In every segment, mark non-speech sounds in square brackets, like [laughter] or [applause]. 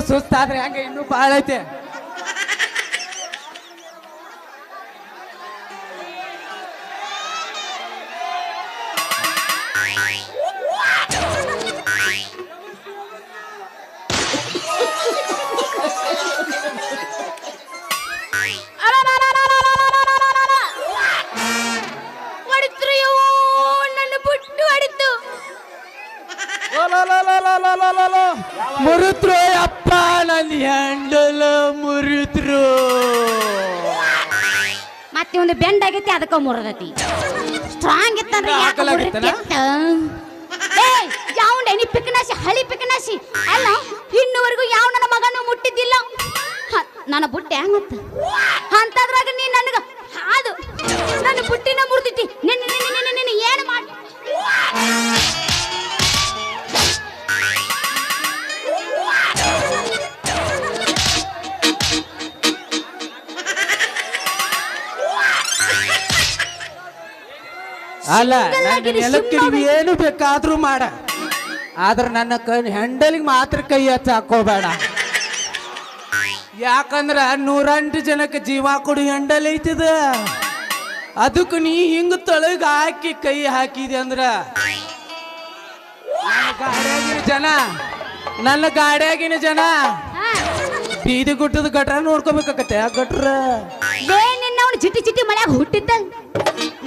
ಸುಸ್ತಾದ್ರೆ ಹಂಗೆ ಇನ್ನೂ ಬಾಳೈತೆ. ಮತ್ತೆ ಒಂದು ಬೆಂಡ್ ಆಗೈತಿ ಅದಕ್ಕೆ ಮುರದತಿ. ಸ್ಟ್ರಾಂಗ್ ಇತ್ತಂದ್ರೆ ಯಾಕೆ ಏಯ್ ಯಾವಂಡೆ ಎನಿ ಪಿಕ್ನಾಸಿ ಹಳಿ ಪಿಕ್ನಾಸಿ ಅಲ್ಲ ಇನ್ನುವರೆಗೂ ಯಾವ ನನ್ನ ಮಗನ ಮುಟ್ಟಿದ್ದಿಲ್ಲ? ಹ, ನನ್ನ ಬುಟ್ಟಿ ಹೆಂಗತ್ತ? ಅಂತದ್ರಾಗ ನೀ ನನಗ ಹಾದು. ನನ್ನ ಬುಟ್ಟಿನ ಮುರಿದಿಟ್ಟಿ. ನಿನ್ನ ನಿನ್ನ ನಿನ್ನ ನಿನ್ನ ಏನು ಮಾಡಿ ಅಲ್ಲ ಏನು ಬೇಕಾದ್ರೂ ಮಾಡ. ಆದ್ರೆ ನನ್ನ ಕೈ ಹೆಂಡಲಿಗೆ ಮಾತ್ರ ಕೈ ಹಚ್ಚ ಹಾಕೋಬೇಡ. ಯಾಕಂದ್ರ ನೂರೆಂಟು ಜನಕ್ಕೆ ಜೀವ ಕೊಡು ಹೆಂಡಲ್ ಐತದ. ಅದಕ್ಕೆ ನೀ ಹಿಂಗ ತೊಳಗ ಹಾಕಿ ಕೈ ಹಾಕಿದೆ ಅಂದ್ರ. ಗಾಡ್ಯಾಗಿನ ಜನ ನನ್ನ ಗಾಡಿಯಾಗಿನ ಜನ. ಬೀದಿ ಗುಟ್ಟದ ಗಟ್ರ ನೋಡ್ಕೋಬೇಕಾಗತ್ತೆ ಆ ಗಟ್ರ. ಚಿಟಿ ಚಿಟಿ ಮನ್ಯಾಗ ಹುಟ್ಟಿದ್ದ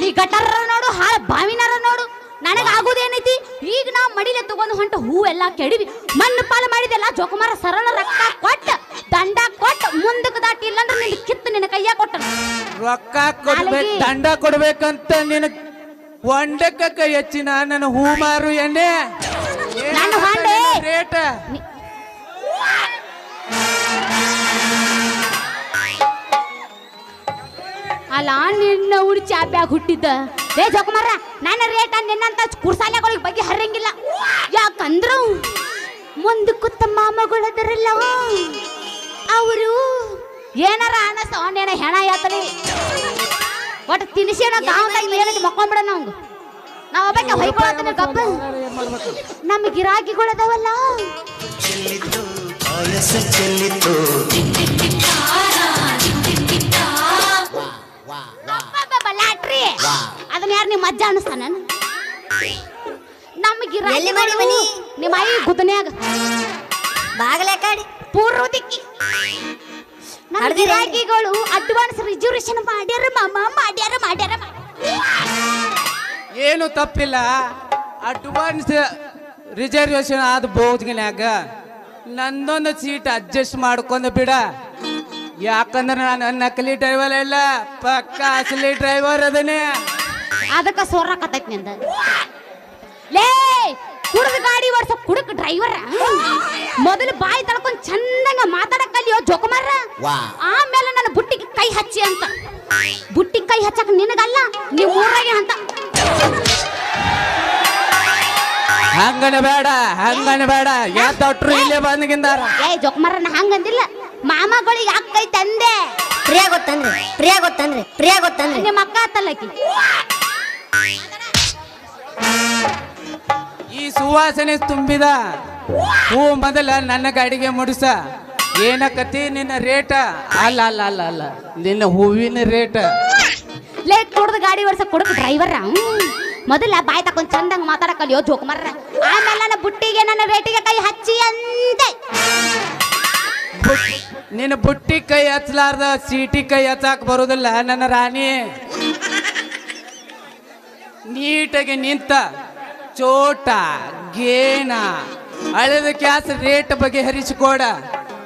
ನೀ ಗಟರ ನೋಡು ಹಾಳ ಬಾವಿನಾರ ನೋಡು. ನನಗ ಆಗುದೇನೈತಿ? ಈಗ ನಾ ಮಡಿಲೆ ತಗೊಂಡು ಹೊಂಟ ಹೂ ಎಲ್ಲ ಕೆಡಿವಿ. ಮಣ್ಣು ಪಾಲು ಮಾಡಿದೆಲ್ಲ ಜೋಕುಮಾರ ಸರಳ ರಕ್ತ ಕೊಟ್ಟ ದಂಡ ಕೊಟ್ಟ ಮುಂದಕ್ಕೆ ದಾಟಿ ಇಲ್ಲಂದ್ರೆ ನಿನ್ನ ಕಿತ್ತು ನಿನ್ನ ಕೈಯ ಕೊಟ್ಟ. ರೊಕ್ಕ ಕೊಡ್ಬೇಕು ದಂಡ ಕೊಡ್ಬೇಕಂತ ನಿನ ಹೊಂಡಕ್ಕ ಕೈ ಹೆಚ್ಚಿನ ನನ್ನ ಹೂ ಮಾರು ಎಣ್ಣೆ ನನ್ನ ಹೊಂಡೆ. ರೇಟ್. ಅಲ್ಲ ನಿನ್ನ ಉಡಿ ಚಾಪ್ಯಾಗ ಹುಟ್ಟಿದ್ದ. ರೇ ಜೋಕುಮಾರ ನನ್ನ ರೇಟ ನಿನ್ನಂತ ಕುರ್ಸಾಲೆಗಳಿಗೆ ಬಗ್ಗೆ ಹರಂಗಿಲ್ಲ ಯಾಕಂದ್ರ ಮುಂದೆ ಮಾಮಗಳು ಮಾಮಗಳದರಲ್ಲ. ಅವರು ಏನಾರ ಅನಸ ಅವನೇನ ಹೆಣ ಯಾತಲಿ ಒಟ್ಟು ತಿನಿಸೇನ ಗಾಂವ್ದಾಗ ಏನೈತಿ ಮಕ್ಕೊಂಬಿಡ ನಾವು ನಾವ್ ಒಬ್ಬಾಕ ಹೊಯ್ಕೊಳತ್ತನ ಗಪ್ಪ. ನಮ್ಮ ಗಿರಾಕಿಗಳದವಲ್ಲ. ಚೆಲ್ಲಿತು ಚೆಲ್ಲಿತು ಅದನ್ನ ಯಾರು ನಿಮ್ಮ ಅಜ್ಜ ಅನಿಸ್ತಾನ ನಮಗೆ ಎಲ್ಲಿ ಮಾಡಿ ಮನಿ? ನಿಮ್ಮ ಐ ಗುದನ್ಯಾಗ. ಬಾಗಲೇ ಕಾಡಿ. ಪೂರ್ವ ದಿಕ್ಕಿ ನಮ್ಮ? ಗಿರಾಕಿಗಳು ಅಡ್ವಾನ್ಸ್ ರಿಸರ್ವೇಶನ್ ಮಾಡ್ಯಾರ ಮಾಮ ಮಾಡ್ಯಾರ ಮಾಡ್ಯಾರ. ಏನು ತಪ್ಪಿಲ್ಲ. ಅಡ್ವಾನ್ಸ್ ರಿಸರ್ವೇಶನ್ ಆದ ಬೋದ್ಗಿನ್ಯಾಗ ನಂದೊಂದು ಸೀಟ್ ಅಡ್ಜಸ್ಟ್ ಮಾಡ್ಕೊಂಡು ಬಿಡ. ಯಾಕಂದ್ರೆ ನಾನು ನಕಲಿ ಡ್ರೈವರ್ ಅಲ್ಲ ಪಕ್ಕ ಅಸಲಿ ಡ್ರೈವರ್ ಅದನ್ನೇ. ಅದಕ್ಕ ಸೋರಾಕತ್ತೈತಿ ನಿಂದ. ಲೇ ಕುಡ್ದು ಗಾಡಿ ಓಡಿಸ ಕುಡಕ್ ಡ್ರೈವರ್ ಮೊದಲು ಬಾಯಿ ತಳ್ಕೊಂಡ್ ಚಂದಂಗ ಮಾತಾಡಕ್ ಕಲಿಯೋ ಜೋಕುಮಾರ? ವಾ. ಆಮೇಲೆ ನನ್ನ ಬುಟ್ಟಿಗೆ ಕೈ ಹಚ್ಚಿ ಅಂತ. ಬುಟ್ಟಿಗೆ ಕೈ ಹಚ್ಚಕ್ ನಿನಗಲ್ಲ ನೀವು ಊರಾಗೆ ಅಂತ. ಹಂಗನ ಬೇಡ ಹಂಗನ ಬೇಡ. ಯಾತೊಟ್ರು ಇಲ್ಲೇ ಬಂದ್ಗಿಂದಾರ. ಏ ಜೊಕ್ಮರನ ಹಂಗಂದಿಲ್ಲ. ಮಾಮಗಳಿಗೆ ಯಾಕೆ ಕೈ ತಂದೆ ಪ್ರಿಯ ಗೊತ್ತನ್ರಿ ಪ್ರಿಯ ಗೊತ್ತನ್ರಿ ಪ್ರಿಯ ಗೊತ್ತನ್ರಿ ನಿಮ್ಮ ಅಕ್ಕ ಆತಲ್ಲಕಿ ಈ ಸುವಾಸನೆ ತುಂಬಿದ. ಹೂ ಮೊದಲ ನನ್ನ ಗಾಡಿಗೆ ಮುಡಿಸ. ಏನಕತಿ ನಿನ್ನ ರೇಟ? ಅಲ್ಲ ಅಲ್ಲ ಅಲ್ಲ ಅಲ್ಲ. ನಿನ್ನ ಹೂವಿನ ರೇಟ. ಲೇಟ್ ಕುಡ್ದ ಗಾಡಿ ವರ್ಷ ಕುಡಕ್ ಡ್ರೈವರ್ ಮೊದಲ ಬಾಯ್ ತಕೊಂಡ್ ಚಂದಂಗ ಮಾತಾಡಕಲಿಯೋ ಜೋಕ್ ಮರ್ರ. ಆಮೇಲೆ ನನ್ನ ಬುಟ್ಟಿಗೆ ನನ್ನ ರೇಟಿಗೆ ಕೈ ಹಚ್ಚಿ ಅಂದೆ. ನಿನ್ನ ಬುಟ್ಟಿ ಕೈ ಹಚ್ಚಲಾರ್ದ, ಸೀಟಿ ಕೈ ಹಚ್ಚಾಕ್ ಬರುದಿಲ್ಲ ನನ್ನ ರಾಣಿ. ನೀಟಾಗಿ ನಿಂತ, ಚೋಟ, ಗೇಣ, ಹಳೆದ ಕ್ಯಾಸ್ ರೇಟ್ ಬಗೆಹರಿಸಿಕೊಡ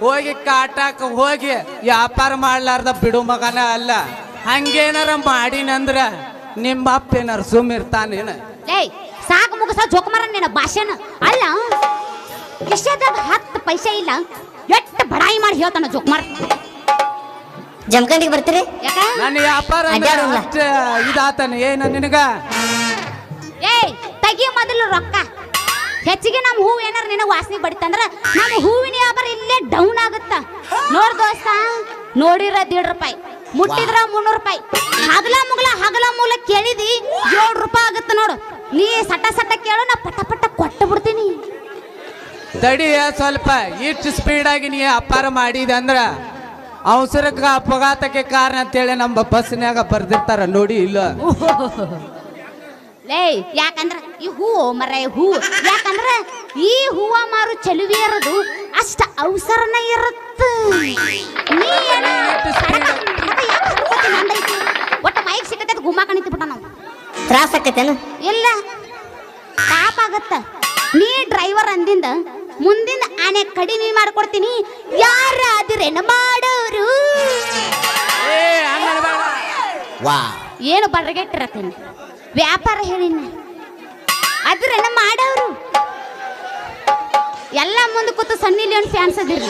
ಹೋಗಿ ಕಾಟಾಕ ಹೋಗಿ ವ್ಯಾಪಾರ ಮಾಡ್ಲಾರ್ದ ಬಿಡು ಮಗನ ಅಲ್ಲ. ಹಂಗೇನಾರ ಮಾಡಿನಂದ್ರ ನಿಮ್ಮ ಅಪ್ಪ ಏನಾರ ಸುಮ್ಮಿರ್ತಾನೇನ? ಏಯ್ ಸಾಕು ಮುಗಸ ಜೋಕ್ ಜೋಕುಮಾರ ನಿನ್ನ ಭಾಷೆನ. ಅಲ್ಲ ಎಷ್ಟಾದ ಹತ್ತು ಪೈಸೆ ಇಲ್ಲ. ಎಷ್ಟು ಬಡಾಯಿ ಮಾಡಿ ಹೇಳ್ತಾನ ಜೋಕುಮಾರ್ ಜಮಖಂಡಿಗೆ ಬರ್ತೀರಿ? ಯಾಕ? ನನ್ನ ವ್ಯಾಪಾರ ಅಡ್ಯಾಡಲ್ಲ. ಅಷ್ಟ ಇದಾತನ ಏನ ನಿನಗ? ಏಯ್ ತೆಗಿ ಮೊದಲು ರೊಕ್ಕ. ಹೆಚ್ಚಿಗೆ ನಮ್ಮ ಹೂವು ಏನಾರ ನಿನಗೆ ವಾಸನೆ ಬಡಿತಂದ್ರ ನಮ್ಮ ಹೂವಿನ ವ್ಯಾಪಾರ ಇಲ್ಲೇ ಡೌನ್ ಆಗುತ್ತ. ನೋಡ್ ದೋಸ್ತ ನೋಡಿರ ದೀಡ್ ರೂಪಾಯಿ. ಮುಟ್ಟಿದ್ರ ಮುನ್ನೂರು ರೂಪಾಯಿ. ಹಗಲ ಮುಗಲ ಹಗಲ ಮೂಲ ಕೇಳಿದಿ ಏಳು ರೂಪಾಯಿ ಆಗುತ್ತೆ ನೋಡು. ನೀ ಸಟ ಸಟ ಕೇಳು ನಾ ಪಟ ಪಟ ಕೊಟ್ಟು ಬಿಡ್ತೀನಿ. ತಡಿಯ ಸ್ವಲ್ಪ ಇಷ್ಟು ಸ್ಪೀಡಾಗಿ ನೀ ಅಪಾರ ಮಾಡಿದ ಅಂದ್ರ ಅವಸರಕ್ಕೆ ಅಪಘಾತಕ್ಕೆ ಕಾರಣ ಅಂತೇಳಿ ನಮ್ಮ ಬಸ್ನ್ಯಾಗ ಬರ್ದಿರ್ತಾರ ನೋಡಿ ಇಲ್ಲ. ಲೇ ಯಾಕಂದ್ರ ಈ ಹೂವು ಮರ ಹೂ ಯಾಕಂದ್ರ ಈ ಹೂವ ಮಾರು ಚಲುವೆ ಇರೋದು ಅಷ್ಟ ಅವಸರನ ಇರುತ್ತೆ ನೀ ಒಟ್ಟ ಮೈಕ್ ಸಿಕ್ಕತ್ತೆ ಗುಮ್ಮ ಕಣಿತಿ ಬಿಟ್ಟ ನಾವು ತ್ರಾಸ ಆಕೈತೇನು ಇಲ್ಲ. ಪಾಪ ಆಗತ್ತ. ನೀ ಡ್ರೈವರ್ ಅಂದಿಂದ ಮುಂದಿನ ಆನೆ ಕಡಿಮೆ ಮಾಡ್ಕೊಡ್ತೀನಿ. ಯಾರ ಅದಿರೇನ ಮಾಡೋರು. ವಾ. ಏನು ಬಡಗೆಟ್ಟಿರತ್ತೀನಿ? ವ್ಯಾಪಾರ ಹೇಳಿನ ಅದ್ರೇನ ಮಾಡೋರು? ಎಲ್ಲ ಮುಂದೆ ಕೂತು ಸನ್ನಿ ಲಿಯೋನ್ ಫ್ಯಾನ್ಸ್ ಅದಿರಿ.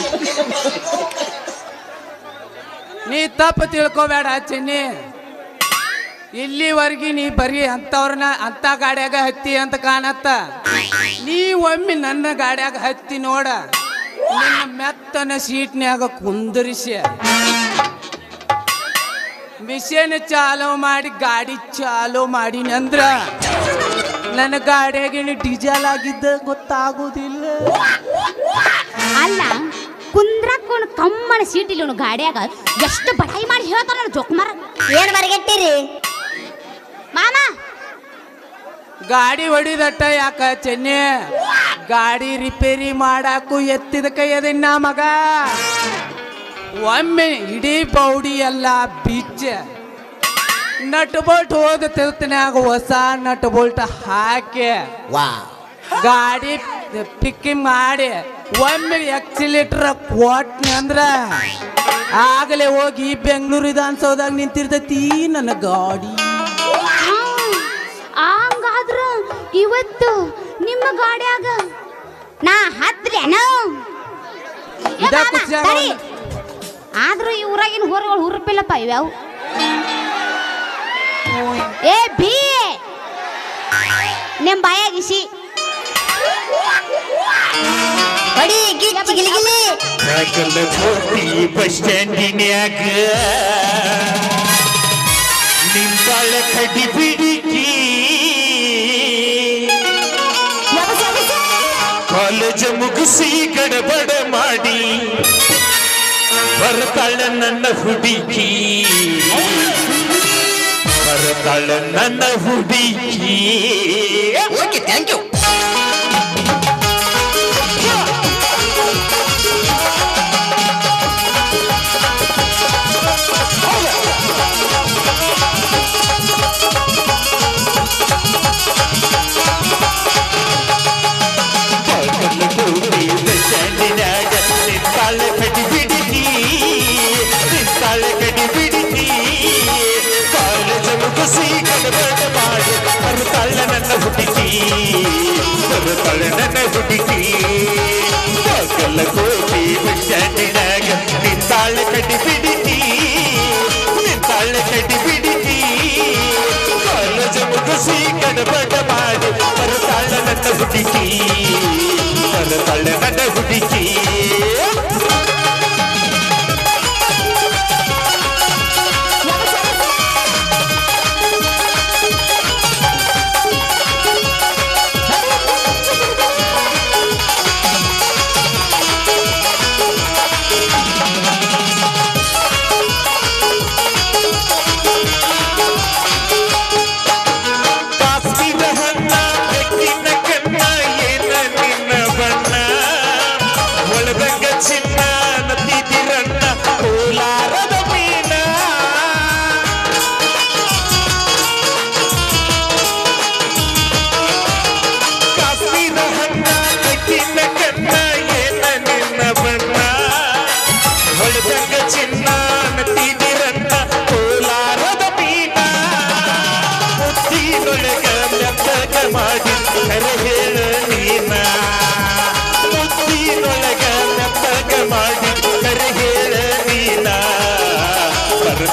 ನೀ ತಪ್ಪು ತಿಳ್ಕೊಬೇಡ ಚಿನ್ನಿ. ಇಲ್ಲಿವರೆಗೆ ನೀ ಬರೀ ಅಂಥವ್ರನ್ನ ಅಂತ ಗಾಡ್ಯಾಗ ಹತ್ತಿ ಅಂತ ಕಾಣತ್ತ. ನೀ ಒಮ್ಮೆ ನನ್ನ ಗಾಡ್ಯಾಗ ಹತ್ತಿ ನೋಡ. ನಿನ್ನ ಮೆತ್ತನ ಸೀಟ್ನ್ಯಾಗ ಕುಂದರಿಸಿ. ಮಿಷನ್ ಚಾಲು ಮಾಡಿ, ಗಾಡಿ ಚಾಲು ಮಾಡಿನಂದ್ರ ನನ್ನ ಗಾಡಿಯಾಗಿನ ಡೀಸೆಲ್ ಆಗಿದ್ದ ಗೊತ್ತಾಗೋದಿಲ್ಲ. ಕುಂದ್ರಕೊಂಡು ಕಮ್ಮನ ಸೀಟಿಲಿ ಅವನು ಗಾಡಿಯಾಗ ಎಷ್ಟು ಬಡಾಯಿ ಮಾಡಿ ಹೇಳ್ತಾನ ಜೋಕುಮಾರ. ಏನ್ ಮರಗೆಟ್ಟಿರಿ? ಮಾಮ! ಗಾಡಿ ಹೊಡಿದಟ್ಟ ಯಾಕ ಚೆನ್ನೆ? ಗಾಡಿ ರಿಪೇರಿ ಮಾಡಾಕು ಎತ್ತಿದ ಕೈಯದಿನ್ನ ಮಗ. ಒಮ್ಮೆ ಇಡೀ ಬೌಡಿ ಎಲ್ಲ ಬಿಚ್ಚ. ನಟ್ ಬೋಲ್ಟ್ ಹೋದ ತಿರ್ತಿನ್ಯಾಗ ಹೊಸ ನಟ್ ಬೋಲ್ಟ್ ಹಾಕಿ. ವಾ. ಗಾಡಿ ಪಿಕ್ಕಿಂಗ್ ಮಾಡಿ ಒಮ್ಮೆ ಎಕ್ಸಿಲೇಟರ್ ಕೊಟ್ನಿ ಅಂದ್ರ ಆಗಲೇ ಹೋಗಿ ಬೆಂಗಳೂರು ವಿಧಾನಸೌಧದಾಗ ನಿಂತಿರ್ತೈತಿ ನನ್ನ ಗಾಡಿ. ಹಂಗಾದ್ರ ಇವತ್ತು ನಿಮ್ಮ ಗಾಡಿಯಾಗ ನಾ ಹತ್ರೇನು ಇದ. ಆದ್ರೂ ಈ ಊರಾಗಿನ ಹೋರಿಗಳು ಹುರುಪಿಲ್ಲಪ್ಪ ಇವ್ಯಾವು? ಏ ಬಿ ನಿಮ್ ಬಾಯಾಗಿಸಿ. ಹೊಡಿ ಗಿಚ್ಚಿ ಗಿಲಿಗಿಲಿ ಕಾಕಲ ಕೋಟಿ ಬಸ್ ಸ್ಟ್ಯಾಂಡಿನ್ಯಾಗ. ಕಡಿ ಬಿಡಿಕಿ. ಕಾಲೇಜ್ ಮುಗಿಸಿ ಗಡಬಡ ಮಾಡಿ. ಬರ್ತಾಳ ನನ್ನ ಹುಡುಗಿ ಬರ್ತಾಳ ನನ್ನ ಹುಡುಗಿ ಓಕೆ ಥ್ಯಾಂಕ್ ಯು ಹುಡುಗಿ ಬರ್ತಾಳ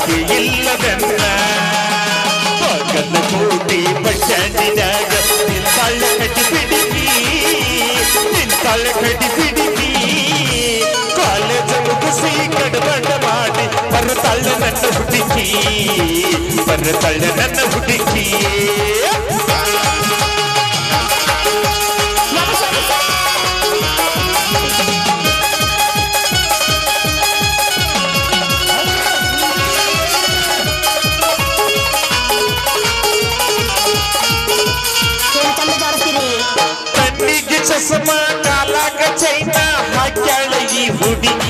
ಗತಿ ಇಲ್ಲವೆನ್ನ ಪಕ್ಕದ ಕೋಟಿ ಬಡ್ಡಿದಾಗ ನಿಂತಾಳ ಕಟ್ಟಿ ಬಿಡಿಸಿ ನಿಂತಾಳ ಕಟ್ಟಿ ಬಿಡಿಸಿ ಕಾಲೇಜ್ ಮುಗಿಸಿ ಕಡಬಂಡ ಮಾಡಿ ಪರ ಬರ್ತಾಳ ನನ್ನ ಹುಡುಕಿ ಬರ್ತಾಳ ನನ್ನ ಹುಡುಕಿ. ಚಸ್ಮ ಕಾಲಾಗ ಚೈನ ಹಾಕ್ಯಾಳ ಈ ಹುಡುಗಿ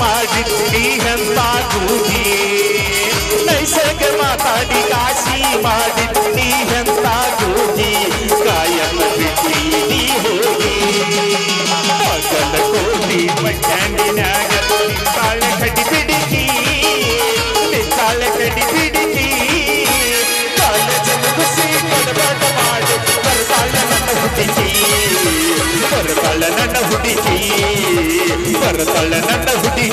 ಕಾಶಿ ಮಾಡಿ ಅಂತ ಕೂಗಿ ನೈಸರ್ಗ ಮಾತಾಡಿ ಕಾಶಿ ಮಾಡಿ ಅಂತ ಕೂಗಿ ಕಾಯನ ಬಿಟ್ಟಿ ನೀ ಹೋಗಿ ಮಗನ ಕೋಟಿ ಮಟ್ಟಾಂಡಿನಾಗ ಬರ್ತಾಳ ಬರತಳ್ಳ ನನ್ನ ಹುಡುಗಿ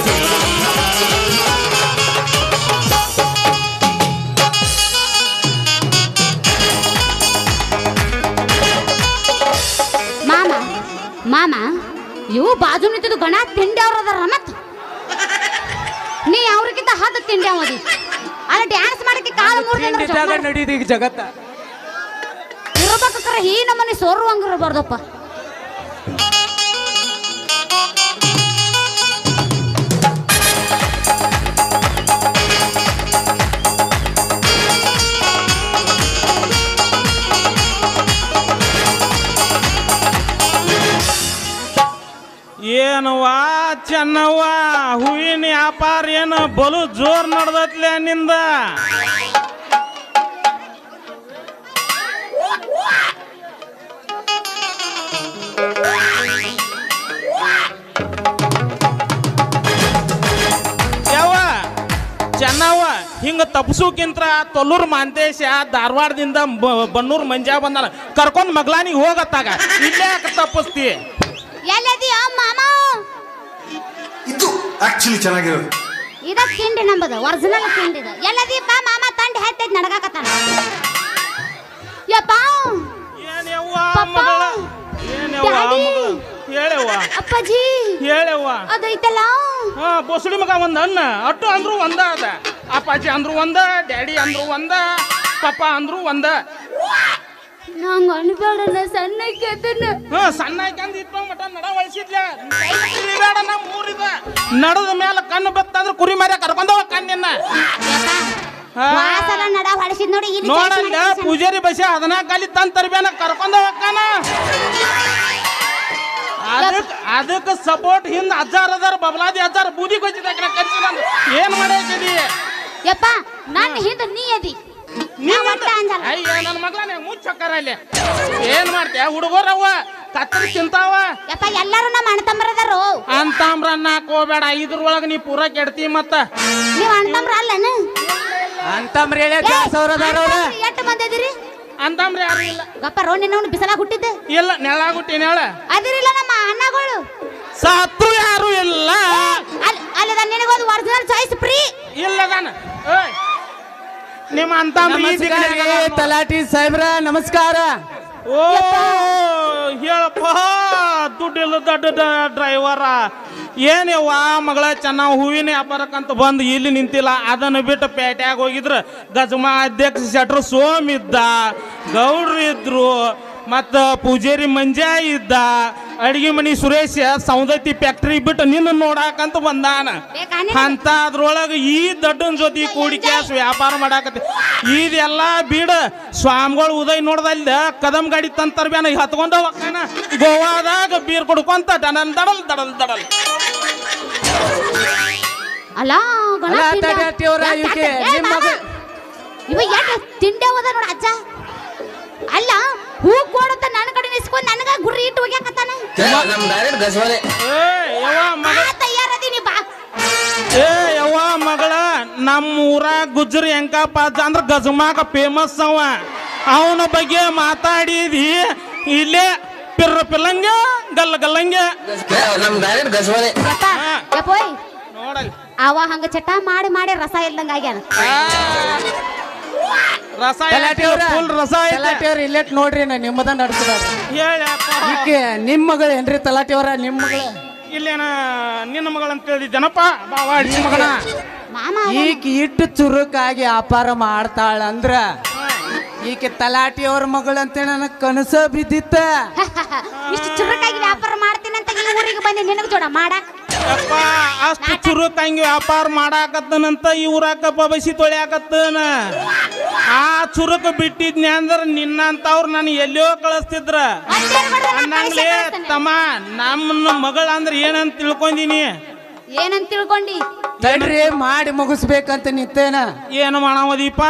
ಮಾಮ ಮಾಮ ಇವು ಬಾಜು ನಿಂತಿದ್ದು ಗಣ ತಿಂಡಿ ಅವ್ರ ಅದಾರ ಮತ್ ನೀ ಅವ್ರಿಗಿಂತ ಹತ್ತು ತಿಂಡಿ ಅವದಿ ಅಲ್ಲ ಡ್ಯಾನ್ಸ್ ಮಾಡಕ್ಕೆ ಕಾಲು ಮೂರು ಜಗತ್ತ. ಇರ್ಬೇಕಕ್ರ ಈ ನಮ್ಮನೆ ಸೋರುವಂಗಿರಬಾರ್ದಪ್ಪ ಏನವ್ವ ಚೆನ್ನವ್ವ ಹೂವಿನ ವ್ಯಾಪಾರ ಏನು ಬಲು ಜೋರ್ ನಡ್ದತ್ಲೆ ನಿಂದ? ಚೆನ್ನವ್ವ ಹಿಂಗ ತಪ್ಸೋಕ್ಕಿಂತ ತೊಲ್ಲೂರು ಮಾಂತೇಶ ಧಾರವಾಡದಿಂದ ಬ- ಬನ್ನೂರು ಮಂಜಾ ಬಂದಲ್ಲ ಕರ್ಕೊಂಡ್ ಮಗ್ಲಾನಿಗೆ ಹೋಗತ್ತಾಗ. ಇಲ್ಲೇ ಯಾಕೆ ತಪ್ಪಿಸ್ತಿ ಇದು ಆಕ್ಚುಲಿ ಚೆನ್ನಾಗಿರೋದು. ಇದ ತಿಂಡಿ ನಂಬದು ಒರಿಜಿನಲ್ ತಿಂಡಿ ಇದು. ಎಲ್ಲದೀಪ ಮಾಮ ತಂಡ ಹತ್ತೈದ್ ನಡಗಾಕತ್ತಾನ. ಯಪ್ಪ ಏನ್ ಯವ್ವ. ಮಗಳ? ಏನ್ ಯವ್ವ. ಮಗಳ? ಹೇಳವ್ವ. ಅಪ್ಪಾಜಿ. ಹೇಳವ್ವ. ಅದೈತಲ್ಲ? ಹಾ ಬೋಸಡಿ ಮಗ ಒಂದ ಅನ್ನ ಅಟ್ಟು ಅಂದ್ರು ಒಂದ ಅದ. ಅಪ್ಪಾಜಿ ಅಂದ್ರು ಒಂದ ಡ್ಯಾಡಿ ಅಂದ್ರು ಒಂದ ಪಪ್ಪ ಅಂದ್ರು ಒಂದ. ನಂಗ ಅನ್ಬೇಡ ನಾ ಸಣ್ಣಕ್ಕೆ ಅದನ್ನ ಹಾ ಸಣ್ಣ ಹಾಕ್ಯಂದ್ ಇತ್ತು ಮಟ ನಡ ಒಳಸಿದ್ಲ ಬೇಡ ನಾ ಮೂರಿದ ನಡದ ಮೇಲೆ ಕಣ್ಣು ಬತ್ತಂದ್ರ ಕುರಿ ಕರ್ಕೊಂಡ ಕರ್ಕೊಂಡವ ಕಣ್ಣಿನ. ವಾಸಲ ನಡ ಹೊಡಿಸಿದ್ ನೋಡಿ ಇಲ್ಲಿ ನೋಡಲ್ಲ ಪೂಜಾರಿ ಬಸ ಅದನ್ನ ಕಲಿ ತಂದ್ ತರ್ಬೇನ ಕರ್ಕೊಂಡ ಕಣ. ಅದಕ್ ಅದಕ್ಕೆ ಸಪೋರ್ಟ್ ಹಿಂದ ಅಜ್ಜಾರ್ ಅದಾರ ಬಬಲಾದಿ ಅಜ್ಜಾರ್ ಬೂದಿ ಕೊಚ್ಚಿದ ಏನ್ ಮಾಡೈತಿದಿ? ಯಪ್ಪ ನನ್ನ ಹಿಂದ ನೀ ಅದಿ. ಅಯ್ಯ ನನ್ನ ಮಗನೇ ಮುಚ್ಚಕ್ಕಾರ ಅಲ್ಲಿ. ಏನ್ ಮಾಡ್ತೀಯ ಹುಡುಗರವ್ವ ಕತ್ತರಿ ತಿಂತಾವ. ಯಪ್ಪ ಎಲ್ಲರೂ ನಮ್ಮ ಅಣ್ಣ ತಮ್ಮರದಾರು ಅಂತಾಮ್ರ ಅನ್ನಕ್ ಹೋಗ್ಬೇಡ ಇದ್ರೊಳಗ ನೀ ಪೂರ ಕೆಡ್ತಿ ಮತ್ತ. ನೀವ್ ಅಣ್ಣ ತಮ್ರ ಅಲ್ಲನ? ಅಂತಮ್ರಿ ಹೇಳಿ ಅದಾರ ಎಷ್ಟು ಮಂದಿ ಅದಿರಿ? ಅಂತಂಬ್ರ ಯಾರು ಇಲ್ಲ. ಗಪ್ಪ ರೋ ನಿನ್ನ ಬಿಸಲಾಗ ಹುಟ್ಟಿದ್ದೆ? ಇಲ್ಲ ನೆಳಾಗುಟ್ಟಿ ನೆಳ ಅದಿರಿಲ್ಲ ನಮ್ಮ ಅಣ್ಣಗಳು. ಸತ್ರು ಯಾರು ಇಲ್ಲ. ಅಲ್ಲಿ ಅಲ್ಲದ ನಿನಗೊಂದು ಒರಿಜಿನಲ್ ಚಾಯ್ಸ್ ಫ್ರೀ ಇಲ್ಲದಾನ. ನಿಮ್ಮ ಅಂತ. ತಲಾಟಿ ಸಾಹೇಬ್ರ ನಮಸ್ಕಾರ. ಓ ಹೇಳಪ್ಪ. ದುಡ್ಡಿಲ್ಲ ದೊಡ್ಡ ಡ್ರೈವರ ಏನೇವ ಮಗಳ ಚೆನ್ನಾಗ್ ಹೂವಿನ ವ್ಯಾಪಾರಕ್ಕಂತ ಬಂದು ಇಲ್ಲಿ ನಿಂತಿಲ್ಲ. ಅದನ್ನು ಬಿಟ್ಟು ಪೇಟ್ಯಾಗ ಹೋಗಿದ್ರು. ಗಜಮಾ ಅಧ್ಯಕ್ಷ ಶೆಟ್ರು ಸೋಮಿದ್ದ. ಇದ್ದ ಗೌಡ್ರು ಇದ್ರು ಮತ್ತ ಪೂಜಾರಿ ಮಂಜಾ ಇದ್ದ ಅಡಿಗೆ ಮನಿ ಸುರೇಶ ಸೌದತ್ತಿ ಫ್ಯಾಕ್ಟ್ರಿ ಬಿಟ್ಟು ನಿನ್ನ ನೋಡಾಕಂತ ಬಂದಾನ. ಅಂತ ಅದ್ರೊಳಗೆ ಈ ದಡ್ಡನ ಜೊತೆ ಕೂಡಿ ಕ್ಯಾಸ್ ವ್ಯಾಪಾರ ಮಾಡಾಕತ್ತಿ. ಇದೆಲ್ಲ ಬೀಡ ಸ್ವಾಮಿಗಳು ಉದಯ್ ನೋಡ್ದಲ್ದ ಕದಂ ಗಾಡಿ ತಂತರ್ಬೇನ ಬ್ಯಾನ ಹತ್ಕೊಂಡ ಹೋಗ್ತಾನ ಗೋವಾದಾಗ ಬೀರ್ ಕುಡ್ಕೊಂತ ಡಡಲ್ ದಡಲ್ ದಡಲ್ ದಡಲ್ ಅಲ್ಲ ನಿಮ್ಮ ತಿಂಡೆ ಹೋದ ನೋಡ ಅಜ್ಜ? ಅಲ್ಲ ಹೂ ಕೊಡುತ್ತ ನನ್ನ ಕಡೆ ನಿಸ್ಕೊಂಡ್ ನನಗ ಗುರಿ ಇಟ್ಟು ಹೋಗ್ಯಾಕತ್ತಾನ. ನಮ್ ಡೈರೆಕ್ಟ್ ಗಜವಾಲೆ. ಏ ಯವ್ವ ಮಗ ಆ ತಯಾರದೀನಿ ಬಾ. ಏ ಯವ್ವ ಮಗಳ ನಮ್ಮ ಊರ ಗುಜ್ರಿ ಹೆಂಕಪ್ಪ ಅಜ್ಜ ಅಂದ್ರ ಗಜಮಾಕ ಫೇಮಸ್ ಅವ. ಅವನ ಬಗ್ಗೆ ಮಾತಾಡಿದಿ ಇಲ್ಲೇ ಪಿರ್ರ ಪಿಲ್ಲಂಗ ಗಲ್ಲ ಗಲ್ಲಂಗ ನಮ್ ಡೈರೆಕ್ಟ್ ಯಪ್ಪೋಯ್ ಅವ ಹಂಗ ಚಟ ಮಾಡಿ ಮಾಡಿ ರಸ ಇಲ್ದಂಗ ಆಗ್ಯಾನ. ರಸ ತಲಾಟಿಯವ್ರ ಫುಲ್ ರಸ ಐತೆ ತಲಾಟಿಯವ್ರ ಇಲ್ಲೇಟ್ ನೋಡ್ರಿ ನಾ ನಿಮ್ಮದ ನಡ್ಸದಾರ ಹೇಳಪ್ಪ. ಈಕೆ ನಿಮ್ ಮಗಳು ಏನ್ರಿ ತಲಾಟಿಯವ್ರ ನಿಮ್ ಮಗಳು? ಇಲ್ಲೇನ ನಿನ್ನ ಮಗಳಂತ ತಿಳಿದಿದ್ದನಪ್ಪ ಬಾವ ಅಡ್ಸಿ ಮಗನ? ಮಾಮ ಈಗ ಇಟ್ಟು ಚುರುಕಾಗಿ ವ್ಯಾಪಾರ ಮಾಡ್ತಾಳ ಅಂದ್ರ ಈಕೆ ತಲಾಟಿಯವ್ರ ಮಗಳಂತ ನನಗೆ ಕನಸ ಬಿದ್ದಿತ್ತ. [laughs] ಇಷ್ಟು ಚುರುಕಾಗಿ ವ್ಯಾಪಾರ ಮಾಡ್ತೀನಿ ಅಂತ ಈ ಊರಿಗೆ ಬಂದೆ ನಿನಗ ಜೋಡ ಮಾಡಕ್ ಅಪ್ಪ ಅಷ್ಟು ಚುರುಕಾಗಿ ಹಂಗೆ ವ್ಯಾಪಾರ ಮಾಡಾಕತ್ತನಂತ ಈ ಊರಾಕಪ್ಪ ಬಸಿ ತೊಳ್ಯಾಕತ್ತನ. ಆ ಚುರುಕು ಬಿಟ್ಟಿದ್ನಿ ಅಂದ್ರ ನಿನ್ನಂತವ್ರು ನಾನು ಎಲ್ಲಿಯೋ ಕಳಿಸ್ತಿದ್ರ. ಅನ್ನಂಗ್ಲೇ ತಮ್ಮ ನಮ್ಮ ಮಗಳ ಅಂದ್ರ ಏನಂತ ತಿಳ್ಕೊಂಡಿನಿ? ಏನಂತ ತಿಳ್ಕೊಂಡಿ? ತಡ್ರಿ ಮಾಡಿ ಮುಗಿಸ್ಬೇಕಂತ ನಿತ್ತೇನ ಏನು ಮಾಡೀಪ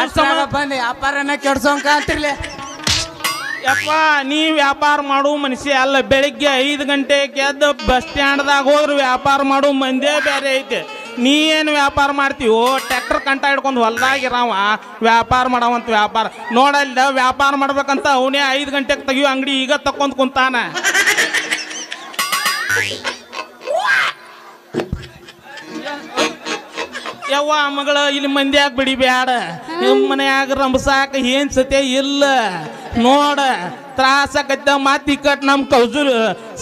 ಅಷ್ಟ್ರಾಗ ಬಂದು ವ್ಯಾಪಾರನ ಕೆಡ್ಸೋಂಕ ಅಂತಿರ್ಲಿ. ಯಪ್ಪ ನೀ ವ್ಯಾಪಾರ ಮಾಡು ಮನುಷ್ಯ ಅಲ್ಲ. ಬೆಳಿಗ್ಗೆ ಐದು ಗಂಟೆಗೆ ಎದ್ದು ಬಸ್ ಸ್ಟ್ಯಾಂಡ್ದಾಗ ಹೋದ್ರೆ ವ್ಯಾಪಾರ ಮಾಡು ಮಂದೇ ಬೇರೆ ಐತೆ. ನೀ ಏನು ವ್ಯಾಪಾರ ಮಾಡ್ತೀವೋ ಟ್ರ್ಯಾಕ್ಟರ್ ಕಂಟ ಹಿಡ್ಕೊಂಡು ಹೊಲ್ದಾಗಿರವ ವ್ಯಾಪಾರ ಮಾಡವಂತ ವ್ಯಾಪಾರ. ನೋಡಲ್ಲ ವ್ಯಾಪಾರ ಮಾಡ್ಬೇಕಂತ ಅವನೇ ಐದು ಗಂಟೆಗೆ ತೆಗಿಯೋ ಅಂಗಡಿ ಈಗ ತಕೊಂಡ್ ಕುಂತಾನ. ಯವ್ವ ಮಗಳ, ಇಲ್ಲಿ ಮಂದ್ಯಾಗ ಬಿಡಿ ಬ್ಯಾಡ ನಿಮ್ಮ ಮನ್ಯಾಗ ರಂಬಸಾಕ ಏನ್ ಸತ್ಯ ಇಲ್ಲ. ನೋಡ ತ್ರಾಸಕತ್ತ ಮಾತಿ ಕಟ್ ನಮ್ ಕೌಜುಲ್.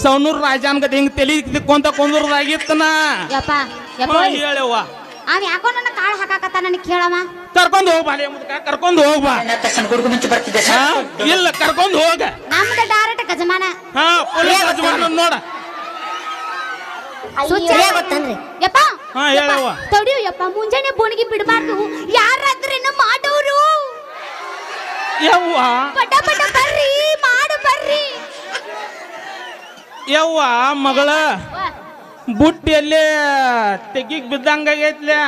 ಸೌನೂರ್ ರಾಜಾನ್ ಗತಿ ಹಿಂಗ್ ತಲೆ ತಿಕ್ಕೊಂತ ಕುಂದ್ರದಾಗಿತ್ತನ. ಯಪ್ಪ ಯಪ್ಪ ಹೇಳವ್ವ ಅವ್ ಯಾಕೋ ನನ್ನ ಕಾಳು ಹಾಕಾಕತ್ತ ನನಗೆ ಕೇಳಮ್ಮ ಕರ್ಕೊಂಡ್ ಹೋಗ್ಬಾ ಲೇ ಮುದ್ಕ ಕರ್ಕೊಂಡ್ ಹೋಗ್ಬಾ. ತಕ್ಷಣ ಗುಡುಗು ಮಿಂಚು ಬರ್ತಿದ್ದೆ ಹಾ? ಇಲ್ಲ ಕರ್ಕೊಂಡು ಹೋಗ. ನಮ್ದು ಡೈರೆಕ್ಟ್ ಗಜಮಾನ. ಹಾ ಪೊಲೀಸ್ ಯಜಮಾನ ನೋಡ. ಸುಚ್ಚ ಗೊತ್ತನ್ರಿ ಯಪ್ಪ. ಹಾ, ಹೇಳವ್ವ. ತಡಿಯು ಯಪ್ಪ ಮುಂಜಾನೆ ಬೋಣಿಗೆ ಬಿಡಬಾರ್ದು. ಯಾರಾದ್ರೇನು ಮಾಡೋರು. ಯವ್ವ. ಪಟ ಪಟ ಬರ್ರಿ ಮಾಡು ಬರ್ರಿ. ಯವ್ವ ಮಗಳ. ಬುಟ್ಟಿಯಲ್ಲಿ ತೆಗಿಗ್ ಬಿದ್ದಂಗಾಗೈತ್ಲೆ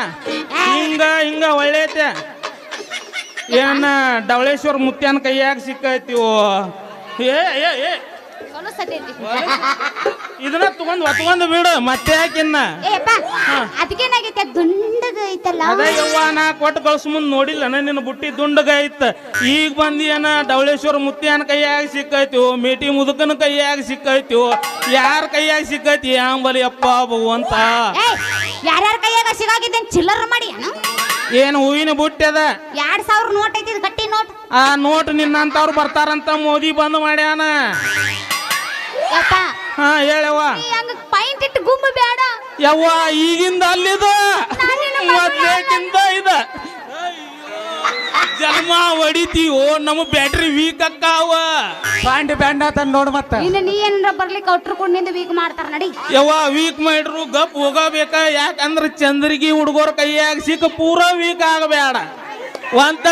ಹಿಂಗ ಹಿಂಗ ಒಳ್ಳೇತೆ. ಏನ ಡವಳೇಶ್ವರ ಮುತ್ಯಾನ ಕೈಯಾಗ ಸಿಕ್ಕೈತಿವು ಏ ಏ ಏ. ಚಲೋ ಇದನ್ನ ತಗೊಂಡ್ ಒತ್ಕೊಂಡ್ ಬಿಡು ಮತ್ತೆ ಯಾಕಿನ್ನ ಏ ಯಪ್ಪ ಅದಕ್ಕೇನಾಗೈತೆ? ದುಂಡಗ ಐತಲ್ಲ ಅದ ಯವ್ವ ನಾ ಕೊಟ್ಟು ಕಳ್ಸ ಮುಂದ್ ನೋಡಿಲ್ಲ. ನಿನ್ನ ಬುಟ್ಟಿ ದುಂಡಗೈತ್. ಈಗ ಬಂದಿ ಏನ ಡವಳೇಶ್ವರ ಮುತ್ತಿಯನ ಕೈಯಾಗ ಸಿಕ್ಕೈತಿ ಮೇಟಿ ಮುದುಕನ ಕೈಯಾಗ ಸಿಕ್ಕೈತಿ ಯಾರ ಕೈಯಾಗ ಸಿಕ್ಕೈತಿ? ಯಾಂಬಲಿ ಅಪ್ಪ ಭಗವಂತ. ಯಾರ್ಯಾರ ಕೈಯಾಗ ಸಿಗಾಗಿದ್ದೇನೆ ಚಿಲ್ಲರ್ ಮಾಡಿ ಏನು ಹೂವಿನ ಬುಟ್ಟಿ ಅದ? ಎರಡ್ ಸಾವಿರ ನೋಟ್ ಐತಿ ಕಟ್ಟಿ ಗಟ್ಟಿ ನೋಟ್. ಆ ನೋಟ್ ನಿನ್ನಂತವ್ರು ಬರ್ತಾರಂತ ಮೋದಿ ಬಂದ್ ಮಾಡ್ಯಾನ. ಯಪ್ಪ ಹಾ ಹೇಳವ್ವ. ಹಂಗ ಪೈಂಟ್ ಇಟ್ಟು ಗುಮ್ಮ ಬೇಡ ಯವ್ವ ಈಗಿಂದ ಅಲ್ಲಿದ. ಮೊದ್ಲೇಕಿಂದ ಇದ. ಜನ್ಮ ಹೊಡಿತೀವೋ ನಮ್ಮ ಬ್ಯಾಟ್ರಿ ವೀಕ್ ಅಕ್ಕಾವ. ಪಾಂಡಿ ಬ್ಯಾಂಡ್ ಅಂತ ನೋಡ್ ಮತ್ತ. ಇನ್ನು ನೀ ಏನಾರ ಬರ್ಲಿಕ್ಕೆ ಔಟ್ರು ನಿಂದ ವೀಕ್ ಮಾಡ್ತಾರ ನಡಿ. ಯವ್ವ ವೀಕ್ ಮಾಡ್ರು ಗಪ್ ಹೋಗಬೇಕ. ಯಾಕಂದ್ರ ಚಂದ್ರಿಗಿ ಹುಡುಗರ ಕೈಯಾಗ ಸಿಕ್ಕ ಪೂರ ವೀಕ್ ಆಗಬೇಡ ಒಂದ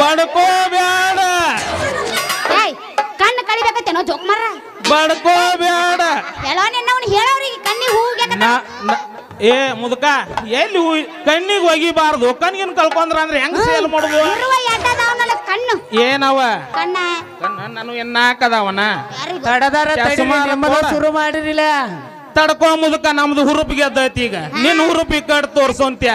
ಬಡ್ಕೋಬೇಡ ಕಣ್ಣು ಕಳಿಬೇಕತ್ತೇನೋ ಜೋಕ್ ಮರ ಬಡ್ಕೋಬ್ಯಾಡ. ಹೇಳೋ ನಿನ್ನವನು ಹೇಳೋರಿಗೆ ಕಣ್ಣಿಗೆ ಹೂಗೆ ನಾ- ನಾ- ಏ ಮುದಕ ಎಲ್ಲಿ ಕಣ್ಣಿಗೆ ಒಗಿಬಾರ್ದು. ಕಣ್ಣಿನ ಕಳ್ಕೊಂಡ್ರ ಅಂದ್ರೆ ಹೆಂಗ್ ಸೇಲ್ ಮಾಡುದು? ಇರುವ ಎಡ್ಡದವನಲ್ಲ ಕಣ್ಣು. ಏನವ? ಕಣ್ಣ. ಕಣ್ಣ ನಾನು ಎನ್ನಾಕದವನ ಹಾಕದವನ? ತಡದಾರ ಚಸ್ಮಾ ಶುರು ಮಾಡಿರಿಲ್ಲ ತಡ್ಕೋ ಮುದಕ ನಮ್ದು ಹುರುಪ್ ಗೆದ್ದೈತಿ ಈಗ. ನಿನ್ ಹುರುಪಿ ಕಟ್ ಕಡ್ ತೋರ್ಸೋಂತ್ಯ?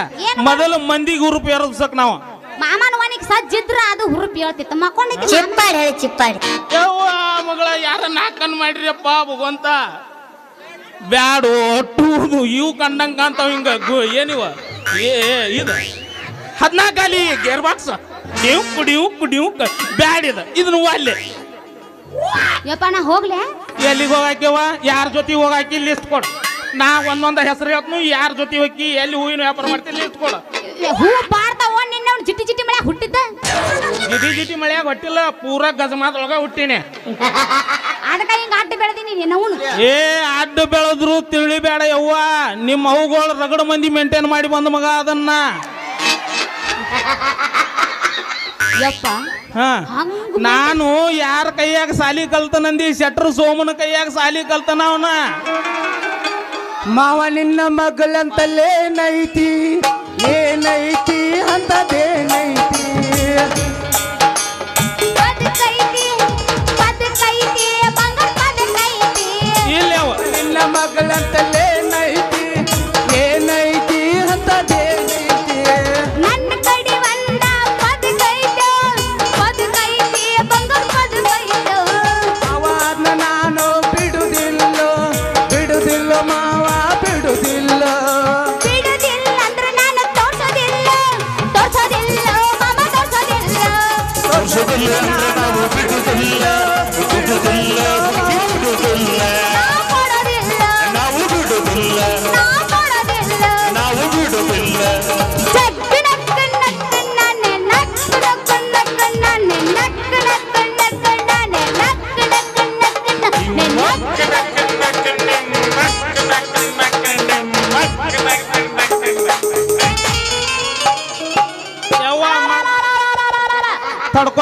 ಮೊದಲು ಮಂದಿಗೆ ಹುರುಪ್ ಎರಸಕ್ ನಾವು. ಮಾಮನ ಮನೆಗೆ ಸಜ್ಜಿದ್ರ ಅದು ಹುರುಪಿ ಹೇಳ್ತಿತ್ತು. ಮಕ್ಕೊಂಡೈತಿ ಮಾಮ. ಚಿಪ್ಪಾಡಿ ಹೇಳಿ ಚಿಪ್ಪಾಡಿ. ಯವ್ವ ಮಗಳ ಯಾರ ನಾಕನ್ ಮಾಡ್ರಿಯಪ್ಪ ಭಗವಂತ? ಬ್ಯಾಡು ಟೂದು ಇವು ಕಂಡಂಗ ಕಾಣ್ತಾವ ಹಿಂಗ ಗು- ಏನಿವ? ಏ ಇದು. ಹದ್ನಾಲ್ಕಲ್ಲಿ ಗೇರ್ ಬಾಕ್ಸ್ ನೀವು ಕುಡಿಯು ಕುಡಿಯು ಬ್ಯಾಡಿದ ಇದು. ಇದನ್ನ ಅಲ್ಲೇ. ಯಪ್ಪ ನಾ ಹೋಗ್ಲೆ? ಎಲ್ಲಿಗೆ ಹೋಗಾಕ್ಯವ? ಯಾರ ಜೊತೆ ಹೋಗಾಕಿ ಲಿಸ್ಟ್ ಕೊಡು. ನಾ ಒಂದೊಂದು ಹೆಸರು ಹೇಳ್ತು ಯಾರ ಜೊತೆ ಹೋಗಿ ಎಲ್ಲಿ ಹೂವಿನ ವ್ಯಾಪಾರ ಮಾಡ್ತೀನಿ ಲಿಸ್ಟ್ ಕೊಡು. ಹೂ ಬಾರ್ತಾವ ಅವ್ನು ಜಿಟಿ ಜಿಟಿ ಮಳೆ ಹುಟ್ಟಿದ್ದ? ಜಿಟಿ ಜಿಟಿ ಮಳೆಯಾಗ ಹೊಟ್ಟಿಲ್ಲ ಪೂರ ಗಜಮಾದೊಳಗ ಹುಟ್ಟಿನಿ. ಅದಕ್ಕ ಹಿಂಗ ಅಡ್ಡ ಬೆಳೆದಿನಿ ನಿನ್ನವನು ಏ ಅಡ್ಡ ಬೆಳೆದ್ರು ತಿಳಿಬೇಡ ಯವ್ವ. ನಿಮ್ಮ ಅವುಗಳು ರಗಡ ಮಂದಿ ಮೇಂಟೈನ್ ಮಾಡಿ ಬಂದ ಮಗ ಅದನ್ನ. ಯಪ್ಪ ಹಾ. ಹಂಗ ನಾನು ಯಾರ ಕೈಯಾಗ ಸಾಲಿ ಕಲ್ತನಂದಿ? ಶೆಟ್ರು ಸೋಮನ ಕೈಯಾಗ ಸಾಲಿ ಕಲ್ತನ ಅವನ. ಮಾವ ನಿನ್ನ ಮಗಳಂತಲ್ಲೇನೈತಿ ಏನೈತಿ દે નહીં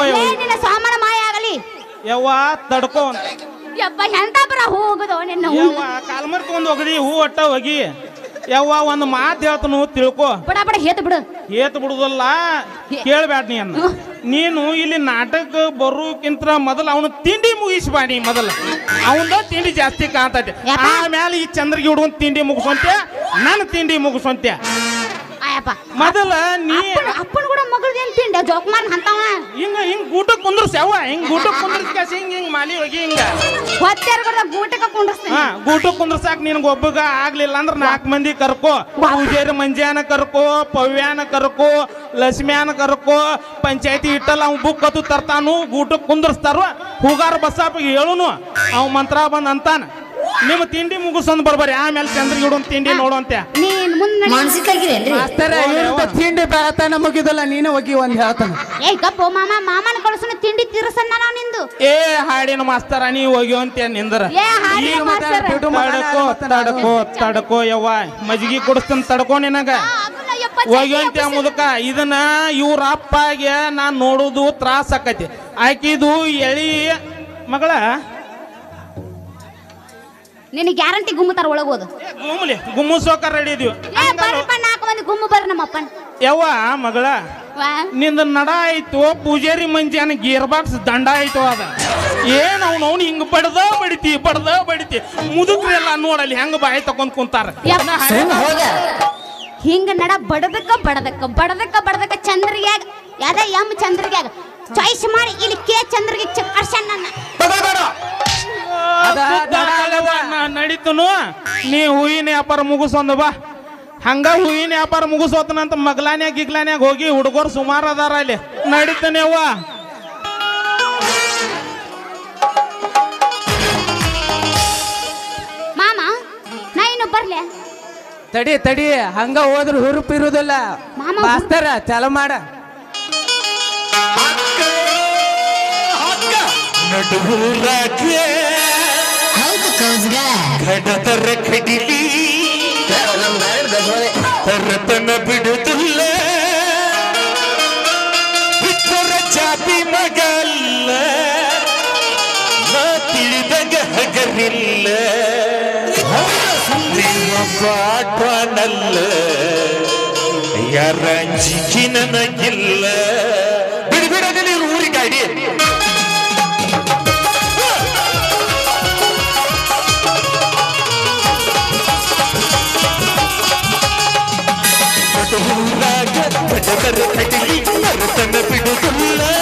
ಯವ್ವ. ನಿನ್ನ ಮಾಯ ಆಗಲಿ. ಯವ್ವ ತಡ್ಕೋ ಯಪ್ಪ ಎಂತ ಬರ ಹೋಗುದು ನಿನ್ನ ಯವ್ವ ಕಾಲ್ಮರ್ ತಗೊಂಡ್ ಹೋಗದಿ ಹೂ ಒಟ್ಟ ಹೋಗಿ. ಯವ್ವ ಒಂದು ಮಾತು ಹೇಳ್ತನು ತಿಳ್ಕೊ. ಬಡ ಬಡ ಹೇತ್ ಬಿಡು. ಏತ್ ಬಿಡುದಲ್ಲ ಕೇಳ್ಬೇಡ ನೀ ಅನ್ನ. ನೀನು ಇಲ್ಲಿ ನಾಟಕ ಬರೋಕ್ಕಿಂತ ಮೊದಲು ಅವನು ತಿಂಡಿ ಮುಗಿಸ್ಬಾಡಿ ಮೊದಲು. ಅವನ ತಿಂಡಿ ಜಾಸ್ತಿ ಕಾಣ್ತೈತೆ. ಯಾಕ? ಆಮೇಲೆ ಈ ಚಂದ್ರಗಿ ಹುಡುಗನ್ ತಿಂಡಿ ಮುಗಿಸೋಂತೆ ನನ್ನ ತಿಂಡಿ ಮುಗಿಸೋಂತೆ. ಆಯಪ್ಪ ಮೊದಲ ನೀ ಅಪ್ಪನ ಕೂಡ ಮಗಳ್ದು ಏನ್ ತಿಂಡ ಜೋಕುಮಾರ್ ಅಂತವ ಹಿಂಗ ಹಿಂಗ್ ಗೂಟಕ್ ಕುಂದ್ರಸ್ ಯಾವ ಹಿಂಗ್ ಗೂಟಕ್ ಕುಂದ್ರಸ್ ಕ್ಯಾಸ ಹಿಂಗ್ ಹಿಂಗ್ ಮಾಲಿ ಹೋಗಿ ಹಿಂಗ. ಹೊತ್ತಾರ ಕೂಡ ಗೂಟಕ ಕುಂಡ್ರಸ್ತೀನಿ ಹಾ ಗೂಟಕ್ ಕುಂದ್ರಸಾಕ್ ನಿನಗೆ ಒಬ್ಬಗ ಆಗ್ಲಿಲ್ಲ ಅಂದ್ರ ನಾಲ್ಕು ಮಂದಿ ಕರ್ಕೋ. ಪೂಜಾರಿ ಮಂಜಾನ ಕರ್ಕೋ ಪವ್ಯಾನ ಕರ್ಕೋ ಲಕ್ಷ್ಮ್ಯಾನ ಕರ್ಕೋ ಪಂಚಾಯತಿ ಇಟ್ಟಲ್ಲ ಅವ್ ಬುಕ್ ಕತ್ತು ತರ್ತಾನು ಗೂಟಕ್ ಕುಂದ್ರಸ್ತಾರ ಹೂಗಾರ ಬಸ್ಸಾಪಿಗೆ ಹೇಳುನು ಅವ್ ಮಂತ್ರ ಬಂದ್ ಅಂತಾನ. ನಿಮ್ಮ ತಿಂಡಿ ಮುಗಿಸೊಂದ್ ಬರ್ಬರಿ ಆಮೇಲೆ ಚಂದ್ರಗಿಡು ತಿಂಡಿ ನೋಡುವಂತೆ ನೀನ್ ಮುಂದೆ ಮಾನಸಿಕ. ತಿಂಡಿ ಬೆಳತನ ಮುಗಿದಲ್ಲ ನೀನು ಹೋಗಿ ಒಂದ್ ಹೇಳ್ತಾನ. ಏ ಗಪ್ಪು ಮಾಮ ಮಾಮನ ಕಳ್ಸನ ತಿಂಡಿ ತಿರ್ಸನ್ನ ನಾವ್ ನಿಂದು. ಏ ಹಾಡಿನ ಮಾಸ್ತರ ನೀ ಹೋಗಿ ಅಂತ ನಿಂದ್ರ. ತಡಕೋ ತಡಕೋ ತಡಕೋ ಯವ್ವ. ಮಜ್ಗಿ ಕುಡಿಸ್ತಾನ ತಡಕೋ ನಿನಗ. ಹೋಗ್ಯಂತೆ ಮುದುಕ. ಇದನ್ನ ಇವ್ರ ಅಪ್ಪಗೆ ನಾನ್ ನೋಡುದು ತ್ರಾಸ ಆಕತಿ. ಆಕಿದು ಎಳಿ ಮಗಳ ನಿನಗೆ ಗ್ಯಾರಂಟಿ ಗುಮ್ಮತಾರ ಒಳಗೋದು. ಗುಮ್ಮಲಿ ಸೋಕ ರೆಡಿ ಇದೀವಿ. ಏ ಬರ್ರಪ್ಪ ನಾಲ್ಕು ಮಂದಿ ಗುಮ್ಮು ಬರ್ರಿ ನಮ್ಮ ಅಪ್ಪನ ಯವ್ವ ಮಗಳ ನಿಂದ ನಡ ಆಯ್ತು ಪೂಜಾರಿ ಮಂಜಾನ ಗೇರ್ ಬಾಕ್ಸ್ ದಂಡ ಆಯ್ತು ಅದ. ಏನ್ ಅವ್ನು ಅವ್ನು ಹಿಂಗ್ ಬಡ್ದ ಬಡಿತಿ ಬಡ್ದ ಬಡಿತಿ. ಮುದುಕ್ರಿ ಎಲ್ಲ ನೋಡಲ್ಲಿ ಹೆಂಗ್ ಬಾಯಿ ತಕೊಂಡ್ ಕುಂತಾರ. ಹೋಗ. ಹಿಂಗ ನಡ ಬಡದಕ್ಕ ಬಡದಕ್ಕ ಬಡದಕ್ಕ ಬಡದಕ್ಕ ಚಂದ್ರಿಗ್ಯಾಗ. ಯಾದ ಎಂ ಚಂದ್ರಿಗ್ಯಾಗ? ಚಾಯ್ಸ್ ಮಾಡಿ ಇಲ್ಲಿ ಕೆ. ಚಂದ್ರಿಗೆ ನನ್ನ ಅದ. ನಡೀತನು ನೀ ಹೂವಿನ ವ್ಯಾಪಾರ ಮುಗಿಸೊಂದು ಬಾ. ಹಂಗ ಹೂವಿನ ವ್ಯಾಪಾರ ಮುಗಿಸೋತನಂತ ಮಗ್ಲಾನ್ಯಾಗ ಗಿಗ್ಲಾನ್ಯಾಗ ಹೋಗಿ ಹುಡುಗರು ಸುಮಾರು ಅದಾರ ಅಲ್ಲಿ. ನಡೀತಾನೆ ಅವ್ವ. ಮಾಮ ನಾ ಇನ್ನು ಬರ್ಲೆ? ತಡಿ ತಡಿ. ಹಂಗ ಹೋದ್ರೆ ಹುರುಪಿರುದಿಲ್ಲ. ಮಾಮ, ಮಾಸ್ತರ ಚಾಲು ಮಾಡ. ನಡುರಾಗೆ ಹೌದು ಕೌಸ್ಗ. ತರ ಕಡಿಲಿ ಹೊರತನ ಬಿಡುದಿಲ್ಲ ಬಿಟ್ಟರ ಚಾಪಿ ಮಗಲ್ಲ. ನಾ ತಿಳಿದಾಗ ಹಗರಿಲ್ಲ. ನಿಮ್ಮ ಪಾಠನಲ್ಲ. ಯಾರ ಅಂಜಿಕೆ ನನಗಿಲ್ಲ. ಬಿಡಿ ಬಿಡಗಲಿ ಊರಿ come on.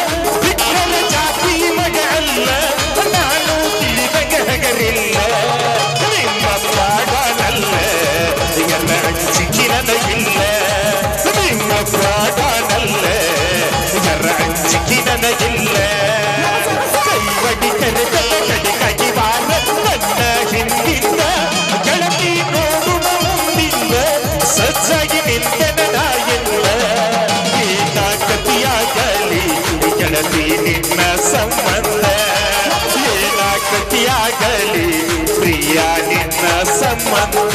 ಸಂಬಂಧ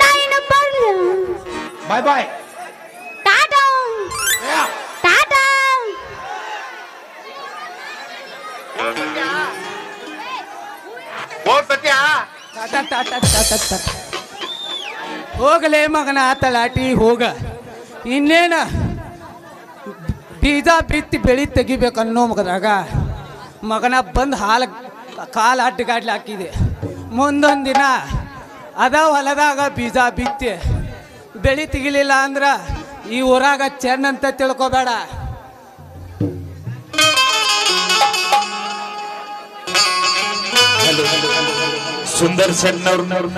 ನಾ ಇನ್ನು ಬರ್ಲೆ ಬಾಯ್ ಬಾಯ್ ಟಾಟಾ ಟಾಟಾ ಟ, ಟ, ಟ, ಟ, ಟ, ಟ. ಹೋಗಲೇ ಮಗನ ತಲಾಟಿ ಹೋಗ. ಇನ್ನೇನ? ಬೀಜ ಬಿತ್ತಿ ಬೆಳಿ ತೆಗಿಬೇಕು ಅನ್ನೋ ಮಗದಾಗ ಮಗನ ಬಂದು ಹಾಲು ಕಾಲು ಅಡ್ಡಗಾಡ್ಲಿ ಹಾಕಿದೆ. ಮುಂದೊಂದು ದಿನ ಅದ ಹೊಲದಾಗ ಬೀಜ ಬಿತ್ತಿ. ಬೆಳಿ ತೆಗಿಲಿಲ್ಲ ಅಂದ್ರ ಈ ಊರಾಗ ಚೆನ್ನಂತ ತಿಳ್ಕೊಬೇಡ. ಸುಂದರ್ ಸಣ್ಣವ್ರನ್ನವ್ರನ್ನ